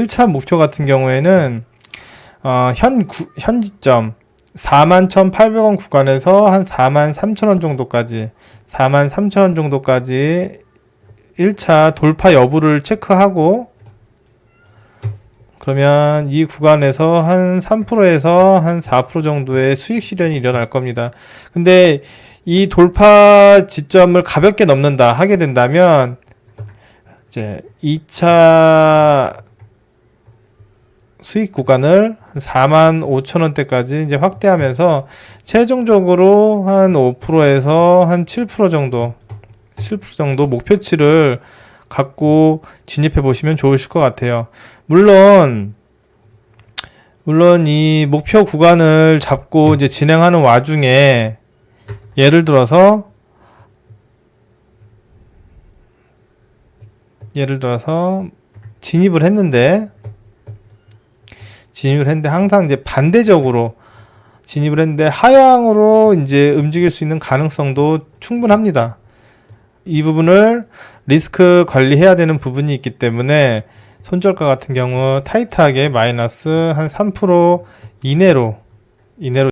1차 목표 같은 경우에는 어, 현, 구, 현 지점 41,800원 구간에서 한 43,000원 정도까지 43,000원 정도까지 1차 돌파 여부를 체크하고 그러면 이 구간에서 한 3%에서 한 4% 정도의 수익 실현이 일어날 겁니다. 근데 이 돌파 지점을 가볍게 넘는다 하게 된다면 이제 2차 수익 구간을 한 4만 5천 원대까지 이제 확대하면서 최종적으로 한 5%에서 한 7% 정도 7% 정도 목표치를 갖고 진입해 보시면 좋으실 것 같아요. 물론 물론 이 목표 구간을 잡고 이제 진행하는 와중에 예를 들어서 예를 들어서 진입을 했는데 진입을 했는데 항상 이제 반대적으로 진입을 했는데 하향으로 이제 움직일 수 있는 가능성도 충분합니다. 이 부분을 리스크 관리해야 되는 부분이 있기 때문에 손절가 같은 경우 타이트하게 마이너스 한 3% 이내로 이내로